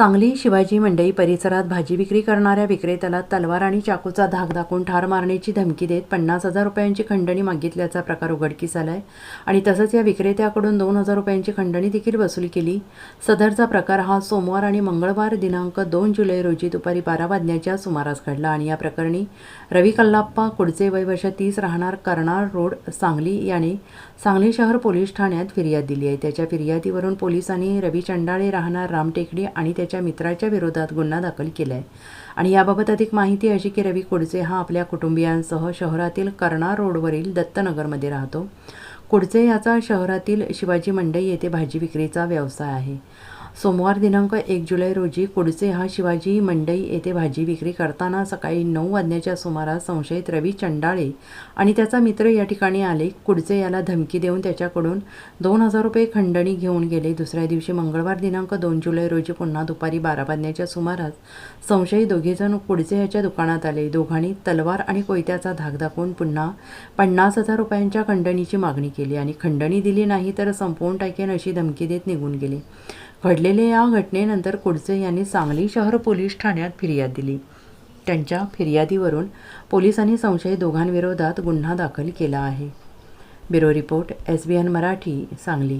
सांगली शिवाजी मंडई परिसरात भाजी विक्री करणाऱ्या विक्रेत्याला तलवार आणि चाकूचा धाक दाखवून ठार मारण्याची धमकी देत पन्नास हजार रुपयांची खंडणी मागितल्याचा प्रकार उघडकीस आला आहे आणि तसंच या विक्रेत्याकडून दोन हजार रुपयांची खंडणी देखील वसूल केली. सदरचा प्रकार हा सोमवार आणि मंगळवार दिनांक दोन जुलै रोजी दुपारी बारा वाजण्याच्या सुमारास घडला. आणि या प्रकरणी रवी कल्लाप्पा कुडचे वय वर्ष तीस राहणार कर्नाळ रोड सांगली याने सांगली शहर पोलीस ठाण्यात फिर्याद दिली आहे. त्याच्या फिर्यादीवरून पोलिसांनी रवी चंडाळे राहणार रामटेकडी आणि त्याच्या मित्राच्या विरोधात गुन्हा दाखल केला आहे आणि याबाबत अधिक माहिती अशी की रवी कुडचे हा आपल्या कुटुंबियांसह शहरातील कर्णा रोडवरील दत्तनगरमध्ये राहतो. कुडचे याचा शहरातील शिवाजी मंडई येथे भाजी विक्रीचा व्यवसाय आहे. सोमवार दिनांक एक जुलै रोजी कुडचे हा शिवाजी मंडई येथे भाजी विक्री करताना सकाळी नऊ वाजण्याच्या सुमारास संशयित रवी चंडाळे आणि त्याचा मित्र या ठिकाणी आले. कुडचे याला धमकी देऊन त्याच्याकडून दोन हजार रुपये खंडणी घेऊन गेले. दुसऱ्या दिवशी मंगळवार दिनांक दोन जुलै रोजी पुन्हा दुपारी बारा वाजण्याच्या सुमारास संशयित दोघेजण कुडचे याच्या दुकानात आले. दोघांनी तलवार आणि कोयत्याचा धाक दाखवून पुन्हा पन्नास हजार रुपयांच्या खंडणीची मागणी केली आणि खंडणी दिली नाही तर संपवून टाकेन अशी धमकी देत निघून गेले. घडलेल्या या घटनेनंतर कुडचे यांनी सांगली शहर पोलीस ठाण्यात फिर्याद दिली. त्यांच्या फिर्यादीवरून पोलिसांनी संशयित दोघांविरोधात गुन्हा दाखल केला आहे. Bureau report S B N Marathi Sangli.